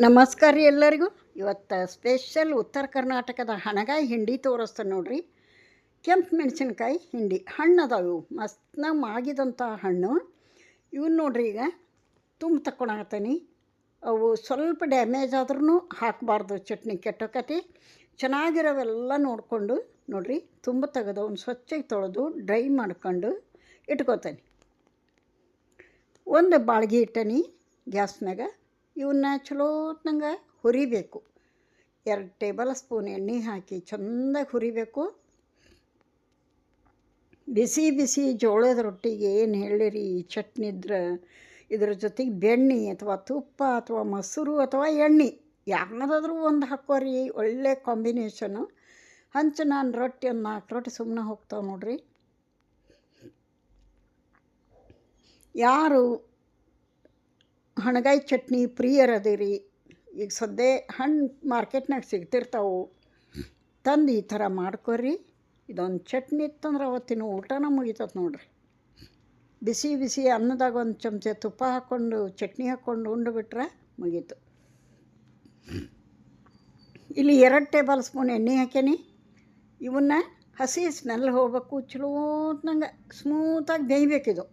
ನಮಸ್ಕಾರ ರೀ ಎಲ್ಲರಿಗೂ. ಇವತ್ತು ಸ್ಪೆಷಲ್ ಉತ್ತರ ಕರ್ನಾಟಕದ ಹಣಗಾಯಿ ಹಿಂಡಿ ತೋರಿಸ್ತಾನೆ ನೋಡ್ರಿ. ಕೆಂಪು ಮೆಣಸಿನ್ಕಾಯಿ ಹಿಂಡಿ. ಹಣ್ಣು ಅದಾವ ಇವು ಮಸ್ತ್ನಾಗ ಮಾಗಿದಂಥ ಹಣ್ಣು. ಇವನ್ನ ನೋಡ್ರಿ ಈಗ ತುಂಬ ತಕ್ಕೊಳಕತ್ತೀನಿ ಅವು ಸ್ವಲ್ಪ ಡ್ಯಾಮೇಜ್ ಆದ್ರೂ ಹಾಕಬಾರ್ದು ಚಟ್ನಿ ಕೆಟ್ಟೋಕತಿ ಚೆನ್ನಾಗಿರೋವೆಲ್ಲ ನೋಡಿಕೊಂಡು ನೋಡ್ರಿ, ತುಂಬ ತೆಗೆದು ಅವ್ನು ಸ್ವಚ್ಛಗೆ ತೊಳೆದು ಡ್ರೈ ಮಾಡ್ಕೊಂಡು ಇಟ್ಕೋತೀನಿ. ಒಂದು ಬಾಳ್ಗೆ ಇಟ್ಟನಿ ಗ್ಯಾಸ್ನಾಗ. ಇವನ್ನ ಚಲೋತ್ನಂಗೆ ಹುರಿಬೇಕು. ಎರಡು ಟೇಬಲ್ ಸ್ಪೂನ್ ಎಣ್ಣೆ ಹಾಕಿ ಚೆಂದಾಗಿ ಹುರಿಬೇಕು. ಬಿಸಿ ಬಿಸಿ ಜೋಳದ ರೊಟ್ಟಿಗೆ ಏನು ಹೇಳಿರಿ ಚಟ್ನಿ ಇದ್ರೆ ಇದ್ರ ಜೊತೆಗೆ ಬೆಣ್ಣೆ ಅಥವಾ ತುಪ್ಪ ಅಥವಾ ಮೊಸರು ಅಥವಾ ಎಣ್ಣೆ ಯಾರನ್ನದಾದ್ರೂ ಒಂದು ಹಾಕೋರಿ ಒಳ್ಳೆ ಕಾಂಬಿನೇಷನು. ಹಂಚು ನಾನು ರೊಟ್ಟಿ, ಒಂದು ನಾಲ್ಕು ರೊಟ್ಟಿ ಸುಮ್ಮನೆ ಹೋಗ್ತಾವೆ ನೋಡ್ರಿ. ಯಾರು ಹಣಗಾಯಿ ಚಟ್ನಿ ಪ್ರಿಯರದಿರಿ. ಈಗ ಸದ್ಯ ಹಣ್ಣು ಮಾರ್ಕೆಟ್ನಾಗ ಸಿಗ್ತಿರ್ತಾವೆ. ತಂದು ಈ ಥರ ಮಾಡ್ಕೊರಿ. ಇದೊಂದು ಚಟ್ನಿ ಇತ್ತಂದ್ರೆ ಅವತ್ತಿನ ಊಟನ ಮುಗಿತದೆ ನೋಡ್ರಿ. ಬಿಸಿ ಬಿಸಿ ಅನ್ನದಾಗ ಒಂದು ಚಮಚ ತುಪ್ಪ ಹಾಕ್ಕೊಂಡು ಚಟ್ನಿ ಹಾಕ್ಕೊಂಡು ಉಂಡುಬಿಟ್ರೆ ಮುಗೀತು. ಇಲ್ಲಿ ಎರಡು ಟೇಬಲ್ ಸ್ಪೂನ್ ಎಣ್ಣೆ ಹಾಕೇನಿ ಇವನ್ನ ಹಸಿ ಸ್ಮೆಲ್ ಹೋಗ್ಬೇಕು ಚಲೋತ್ನಂಗೆ ಸ್ಮೂತಾಗಿ ಬೇಯಬೇಕಿದು.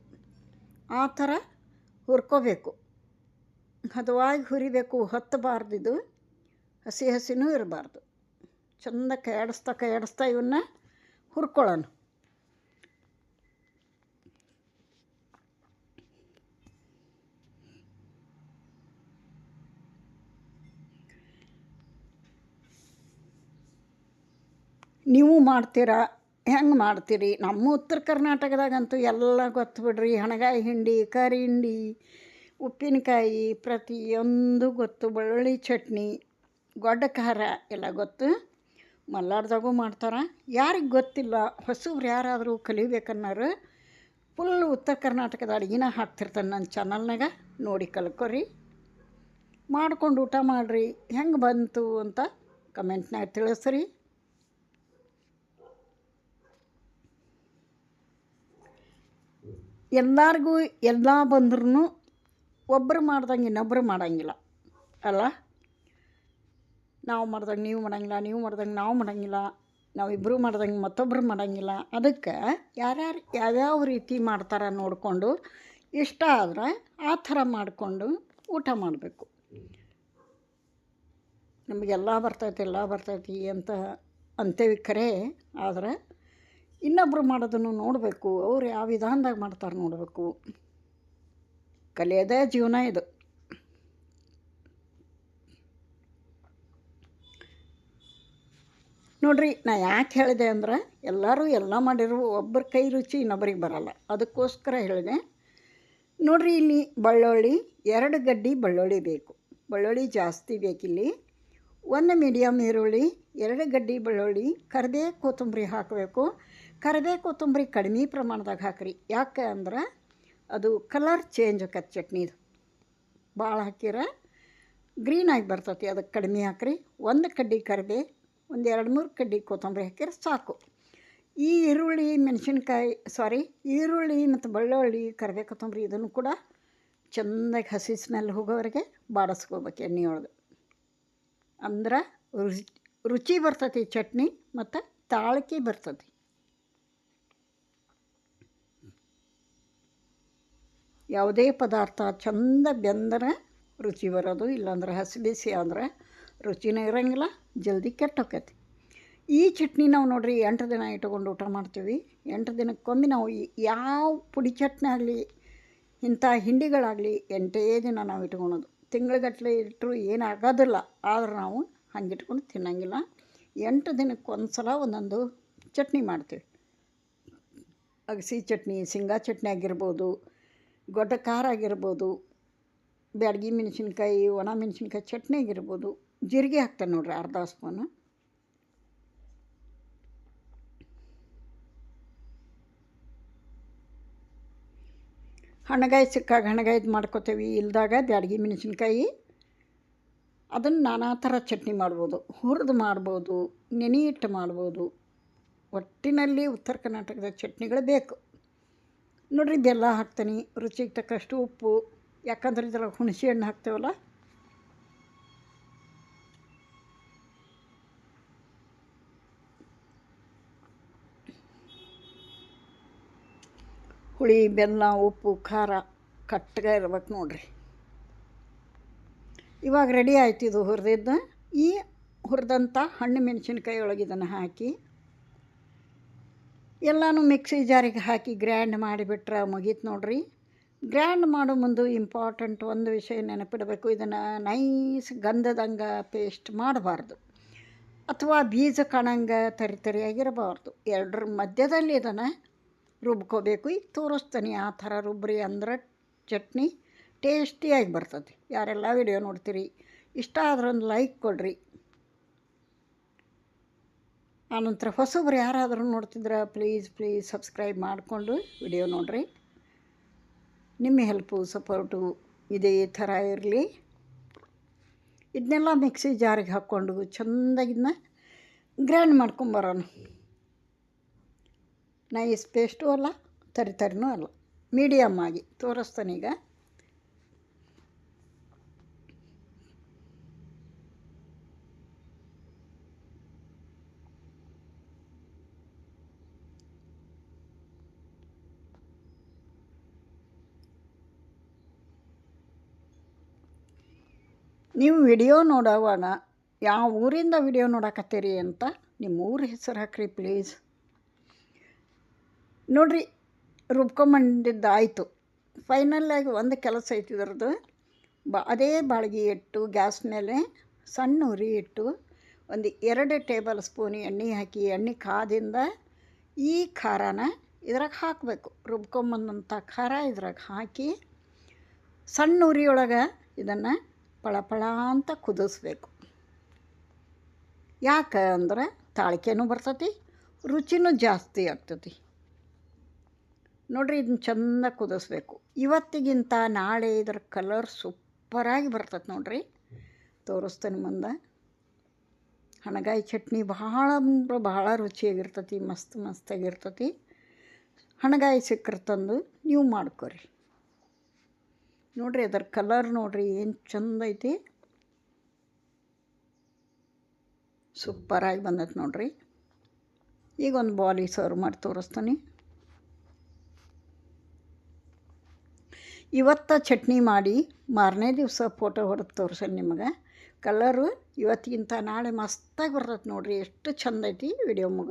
ಆ ಥರ ಹುರ್ಕೋಬೇಕು. ಹದವಾಗಿ ಹುರಿಬೇಕು ಹತ್ತಬಾರ್ದು ಇದು. ಹಸಿ ಹಸಿನೂ ಇರಬಾರ್ದು. ಚಂದ ಕೆಡಿಸ್ತಾ ಕೈಯಾಡಿಸ್ತಾ ಇವನ್ನ ಹುರ್ಕೊಳ್ಳೋಣ. ನೀವು ಮಾಡ್ತೀರಾ? ಹೆಂಗೆ ಮಾಡ್ತೀರಿ? ನಮ್ಮ ಉತ್ತರ ಕರ್ನಾಟಕದಾಗಂತೂ ಎಲ್ಲ ಗೊತ್ತು ಬಿಡ್ರಿ. ಹಣಗಾಯಿ ಹಿಂಡಿ, ಕರಿ ಹಿಂಡಿ ಉಪ್ಪಿನಕಾಯಿ ಪ್ರತಿಯೊಂದು ಗೊತ್ತು. ಬೆಳ್ಳುಳ್ಳಿ ಚಟ್ನಿ, ಗೊಡ್ಡ ಖಾರ ಎಲ್ಲ ಗೊತ್ತು. ಮಲ್ಲಾರ್ದಾಗೂ ಮಾಡ್ತಾರೆ. ಯಾರಿಗೆ ಗೊತ್ತಿಲ್ಲ, ಹೊಸಬ್ರು ಯಾರಾದರೂ ಕಲಿಬೇಕನ್ನೋರು ಫುಲ್ ಉತ್ತರ ಕರ್ನಾಟಕದ ಅಡುಗೆನ ಹಾಕ್ತಿರ್ತಾನೆ ನನ್ನ ಚಾನಲ್ನಾಗ ನೋಡಿ ಕಲ್ಕೊರಿ. ಮಾಡ್ಕೊಂಡು ಊಟ ಮಾಡಿರಿ. ಹೆಂಗೆ ಬಂತು ಅಂತ ಕಮೆಂಟ್ನಾಗ ತಿಳಿಸ್ರಿ. ಎಲ್ಲರಿಗೂ ಎಲ್ಲ ಬಂದ್ರೂ ಒಬ್ಬರು ಮಾಡ್ದಂಗೆ ಇನ್ನೊಬ್ಬರು ಮಾಡೋಂಗಿಲ್ಲ. ಅಲ್ಲ? ನಾವು ಮಾಡ್ದಂಗೆ ನೀವು ಮಾಡೋಂಗಿಲ್ಲ, ನೀವು ಮಾಡ್ದಂಗೆ ನಾವು ಮಾಡೋಂಗಿಲ್ಲ, ನಾವು ಇಬ್ಬರು ಮಾಡ್ದಂಗೆ ಮತ್ತೊಬ್ಬರು ಮಾಡೋಂಗಿಲ್ಲ. ಅದಕ್ಕೆ ಯಾರ್ಯಾರು ಯಾವ್ಯಾವ ರೀತಿ ಮಾಡ್ತಾರೆ ನೋಡಿಕೊಂಡು ಇಷ್ಟ ಆದರೆ ಆ ಥರ ಮಾಡಿಕೊಂಡು ಊಟ ಮಾಡಬೇಕು. ನಮಗೆಲ್ಲ ಬರ್ತೈತಿ, ಎಲ್ಲ ಬರ್ತೈತಿ ಅಂತ ಅಂತೇವಿ ಖರೆ ಆದರೆ ಇನ್ನೊಬ್ಬರು ಮಾಡೋದನ್ನು ನೋಡಬೇಕು. ಅವ್ರು ಯಾವ ವಿಧಾನದಾಗ ಮಾಡ್ತಾರೆ ನೋಡಬೇಕು. ಕಲಿಯೋದೇ ಜೀವನ ಇದು. ನೋಡ್ರಿ, ನಾ ಯಾಕೆ ಹೇಳಿದೆ ಅಂದ್ರೆ, ಎಲ್ಲರೂ ಎಲ್ಲ ಮಾಡಿರೋ ಒಬ್ಬರ ಕೈ ರುಚಿ ಇನ್ನೊಬ್ರಿಗೆ ಬರಲ್ಲ. ಅದಕ್ಕೋಸ್ಕರ ಹೇಳಿದೆ. ನೋಡ್ರಿ, ಇಲ್ಲಿ ಬೆಳ್ಳುಳ್ಳಿ ಎರಡು ಗಡ್ಡಿ ಬೆಳ್ಳುಳ್ಳಿ ಬೇಕು. ಬೆಳ್ಳುಳ್ಳಿ ಜಾಸ್ತಿ ಬೇಕಿಲ್ಲಿ. ಒಂದು ಮೀಡಿಯಮ್ ಈರುಳ್ಳಿ, ಎರಡು ಗಡ್ಡಿ ಬೆಳ್ಳುಳ್ಳಿ, ಕರಿದೇ ಕೊತ್ತಂಬರಿ ಹಾಕಬೇಕು. ಕರಿದೇ ಕೊತ್ತಂಬರಿ ಕಡಿಮೆ ಪ್ರಮಾಣದಾಗ ಹಾಕ್ರಿ. ಯಾಕೆ ಅಂದ್ರೆ ಅದು ಕಲರ್ ಚೇಂಜ್ ಆಕತ್ತೆ ಚಟ್ನಿದು ಭಾಳ ಹಾಕಿರ ಗ್ರೀನಾಗಿ ಬರ್ತತಿ ಅದಕ್ಕೆ ಕಡಿಮೆ ಹಾಕ್ರಿ. ಒಂದು ಕಡ್ಡಿ ಕರಿಬೇ, ಒಂದು ಎರಡು ಮೂರು ಕಡ್ಡಿ ಕೊತ್ತಂಬರಿ ಹಾಕಿದ್ರೆ ಸಾಕು. ಈ ಈರುಳ್ಳಿ, ಮೆಣಸಿನ್ಕಾಯಿ ಸಾರಿ ಈರುಳ್ಳಿ ಮತ್ತು ಬೆಳ್ಳುಳ್ಳಿ, ಕರಿಬೇ, ಕೊತ್ತಂಬರಿ ಇದನ್ನು ಕೂಡ ಚೆಂದಾಗಿ ಹಸಿ ಸ್ಮೆಲ್ ಹೋಗೋವರೆಗೆ ಬಾಡಿಸ್ಕೋಬೇಕು ಎಣ್ಣೆಯೊಳಗೆ. ಅಂದ್ರೆ ರುಚಿ ರುಚಿ ಬರ್ತತಿ ಚಟ್ನಿ ಮತ್ತು ತಾಳಕಿ ಬರ್ತೈತಿ. ಯಾವುದೇ ಪದಾರ್ಥ ಚಂದ ಬೆಂದರೆ ರುಚಿ ಬರೋದು, ಇಲ್ಲಾಂದ್ರೆ ಹಸಿ ಬಿಸಿ ಆದರೆ ರುಚಿನೇ ಇರೋಂಗಿಲ್ಲ, ಜಲ್ದಿ ಕೆಟ್ಟೋಕೈತಿ. ಈ ಚಟ್ನಿ ನಾವು ನೋಡಿರಿ, ಎಂಟು ದಿನ ಇಟ್ಕೊಂಡು ಊಟ ಮಾಡ್ತೀವಿ. ಎಂಟು ದಿನಕ್ಕೊಮ್ಮೆ ನಾವು ಯಾವ ಪುಡಿ ಚಟ್ನಿ ಆಗಲಿ, ಇಂಥ ಹಿಂಡಿಗಳಾಗಲಿ ಎಂಟೇ ದಿನ ನಾವು ಇಟ್ಕೊಳೋದು. ತಿಂಗಳಗಟ್ಟಲೆ ಇಟ್ಟರು ಏನಾಗೋದಿಲ್ಲ ಆದ್ರೆ ನಾವು ಹಂಗೆ ಇಟ್ಕೊಂಡು ತಿನ್ನಂಗಿಲ್ಲ. ಎಂಟು ದಿನಕ್ಕೆ ಒಂದು ಸಲ ಒಂದೊಂದು ಚಟ್ನಿ ಮಾಡ್ತೀವಿ. ಅಗಸಿ ಚಟ್ನಿ, ಶೇಂಗಾ ಚಟ್ನಿ ಆಗಿರ್ಬೋದು ಗೊಡ್ಡ ಖಾರ ಆಗಿರ್ಬೋದು, ಬ್ಯಾಡಗಿ ಮೆಣಸಿನ್ಕಾಯಿ, ಒಣ ಮೆಣಸಿನ್ಕಾಯಿ ಚಟ್ನಿ ಆಗಿರ್ಬೋದು, ಜೀರಿಗೆ ಹಾಕ್ತಾನೆ ನೋಡ್ರಿ ಅರ್ಧ ಸ್ಪೂನು. ಹಣಗಾಯಿ ಸಿಕ್ಕಾಗ ಹಣ್ಣಗಾಯ್ದು ಮಾಡ್ಕೋತೇವೆ, ಇಲ್ದಾಗ ಬ್ಯಾಡಗಿ ಮೆಣಸಿನ್ಕಾಯಿ. ಅದನ್ನು ನಾನಾ ಥರ ಚಟ್ನಿ ಮಾಡ್ಬೋದು, ಹುರಿದು ಮಾಡ್ಬೋದು, ನೆನೆ ಇಟ್ಟು ಮಾಡ್ಬೋದು. ಒಟ್ಟಿನಲ್ಲಿ ಉತ್ತರ ಕರ್ನಾಟಕದ ಚಟ್ನಿಗಳು ಬೇಕು. ನೋಡ್ರಿ ಇದೆಲ್ಲ ಹಾಕ್ತೀನಿ. ರುಚಿಗೆ ತಕ್ಕಷ್ಟು ಉಪ್ಪು. ಯಾಕಂದ್ರೆ ಇದರೊಳಗೆ ಹುಣಸೆ ಹಣ್ಣು ಹಾಕ್ತೇವಲ್ಲ? ಹುಳಿ, ಬೆಲ್ಲ, ಉಪ್ಪು, ಖಾರ ಕಟ್ಟಗೆ ಇರ್ಬೇಕು ನೋಡ್ರಿ. ಇವಾಗ ರೆಡಿ ಆಯ್ತು ಇದು ಹುರಿದಿದ್ದು. ಈ ಹುರಿದಂಥ ಹಣ್ಣು ಮೆಣಸಿನ್ಕಾಯಿ ಒಳಗೆ ಇದನ್ನು ಹಾಕಿ ಎಲ್ಲನೂ ಮಿಕ್ಸಿ ಜಾರಿಗೆ ಹಾಕಿ ಗ್ರ್ಯಾಂಡ್ ಮಾಡಿಬಿಟ್ರೆ ಮುಗೀತು ನೋಡ್ರಿ. ಗ್ರ್ಯಾಂಡ್ ಮಾಡೋ ಮುಂದೆ ಇಂಪಾರ್ಟೆಂಟ್ ಒಂದು ವಿಷಯ ನೆನಪಿಡಬೇಕು. ಇದನ್ನು ನೈಸ್ ಗಂಧದಂಗೆ ಪೇಸ್ಟ್ ಮಾಡಬಾರ್ದು. ಅಥವಾ ಬೀಜ ಕಣಂಗ ತರಿ ತರಿಯಾಗಿರಬಾರ್ದು. ಎರಡರ ಮಧ್ಯದಲ್ಲಿ ಇದನ್ನು ರುಬ್ಕೋಬೇಕು. ಈಗ ತೋರಿಸ್ತೀನಿ ಆ ಥರ ರುಬ್ರಿ ಅಂದ್ರೆ ಚಟ್ನಿ ಟೇಸ್ಟಿಯಾಗಿ ಬರ್ತದೆ. ಯಾರೆಲ್ಲ ವಿಡಿಯೋ ನೋಡ್ತೀರಿ, ಇಷ್ಟ ಆದ್ರೆ ಒಂದು ಲೈಕ್ ಕೊಡ್ರಿ. ಆನಂತರ ಹೊಸಬ್ರು ಯಾರಾದರೂ ನೋಡ್ತಿದ್ರೆ ಪ್ಲೀಸ್ ಪ್ಲೀಸ್ ಸಬ್ಸ್ಕ್ರೈಬ್ ಮಾಡಿಕೊಂಡು ವಿಡಿಯೋ ನೋಡಿರಿ. ನಿಮ್ಮ ಹೆಲ್ಪು ಸಪೋರ್ಟು ಇದೇ ಥರ ಇರಲಿ. ಇದನ್ನೆಲ್ಲ ಮಿಕ್ಸಿ ಜಾರಿಗೆ ಹಾಕ್ಕೊಂಡು ಚೆಂದಾಗಿದ್ದನ್ನ ಗ್ರ್ಯಾಂಡ್ ಮಾಡ್ಕೊಂಬರೋಣ ನೈಸ್ ಪೇಸ್ಟು ಅಲ್ಲ, ತರಿ ತರಿನೂ ಅಲ್ಲ ಮೀಡಿಯಮ್ ಆಗಿ ತೋರಿಸ್ತಾನೀಗ ನೀವು ವಿಡಿಯೋ ನೋಡೋವಾಗ ಯಾವ ಊರಿಂದ ವಿಡಿಯೋ ನೋಡಕತ್ತೀರಿ ಅಂತ ನಿಮ್ಮ ಊರ ಹೆಸರು ಹಾಕ್ರಿ ಪ್ಲೀಸ್. ನೋಡ್ರಿ ರುಬ್ಕೊಂಬಂದಿದ್ದು ಆಯಿತು ಫೈನಲ್ಲಾಗಿ ಒಂದು ಕೆಲಸ ಐತಿ ಇದ್ರದ್ದು. ಬ ಅದೇ ಬಾಳ್ಗೆ ಇಟ್ಟು ಗ್ಯಾಸ್ ಮೇಲೆ ಸಣ್ಣ ಉರಿ ಇಟ್ಟು ಒಂದು ಎರಡು ಟೇಬಲ್ ಸ್ಪೂನ್ ಎಣ್ಣೆ ಹಾಕಿ, ಎಣ್ಣೆ ಕಾದಿಂದ ಈ ಖಾರನ ಇದ್ರಾಗ ಹಾಕಬೇಕು. ರುಬ್ಕೊಂಬಂದಂಥ ಖಾರ ಇದ್ರಾಗ ಹಾಕಿ ಸಣ್ಣ ಉರಿಯೊಳಗೆ ಇದನ್ನು ಪಳಪಳ ಅಂತ ಕುದಿಸ್ಬೇಕು. ಯಾಕೆ ಅಂದ್ರೆ ತಾಳಿಕೆನೂ ಬರ್ತತಿ, ರುಚಿನೂ ಜಾಸ್ತಿ ಆಗ್ತತಿ. ನೋಡ್ರಿ ಇದನ್ನ ಚೆಂದ ಕುದಿಸ್ಬೇಕು. ಇವತ್ತಿಗಿಂತ ನಾಳೆ ಇದ್ರ ಕಲರ್ ಸೂಪರಾಗಿ ಬರ್ತೈತೆ ನೋಡ್ರಿ. ತೋರಿಸ್ತೇನೆ ಮುಂದೆ. ಹಣಗಾಯಿ ಚಟ್ನಿ ಭಾಳ ಅಂದ್ರೆ ಭಾಳ ರುಚಿಯಾಗಿರ್ತೈತಿ, ಮಸ್ತ್ ಮಸ್ತಾಗಿರ್ತತಿ. ಹಣಗಾಯಿ ಸಿಕ್ಕರೆ ತಂದು ನೀವು ಮಾಡ್ಕೊರಿ. ನೋಡ್ರಿ ಅದರ ಕಲರ್ ನೋಡ್ರಿ ಏನು ಚಂದ ಐತಿ. ಸೂಪರಾಗಿ ಬಂದೈತೆ ನೋಡ್ರಿ. ಈಗ ಒಂದು ಬಾಲಿಗೆ ಸರ್ವ್ ಮಾಡಿ ತೋರಿಸ್ತೀನಿ. ಇವತ್ತ ಚಟ್ನಿ ಮಾಡಿ ಮಾರನೇ ದಿವಸ ಫೋಟೋ ಹೊಡೆದು ತೋರ್ಸೇನೆ ನಿಮಗೆ. ಕಲರು ಇವತ್ತಿಗಿಂತ ನಾಳೆ ಮಸ್ತಾಗಿ ಬರ್ತೈತೆ ನೋಡ್ರಿ, ಎಷ್ಟು ಚಂದ ಐತಿ ವಿಡಿಯೋ ಮುಗ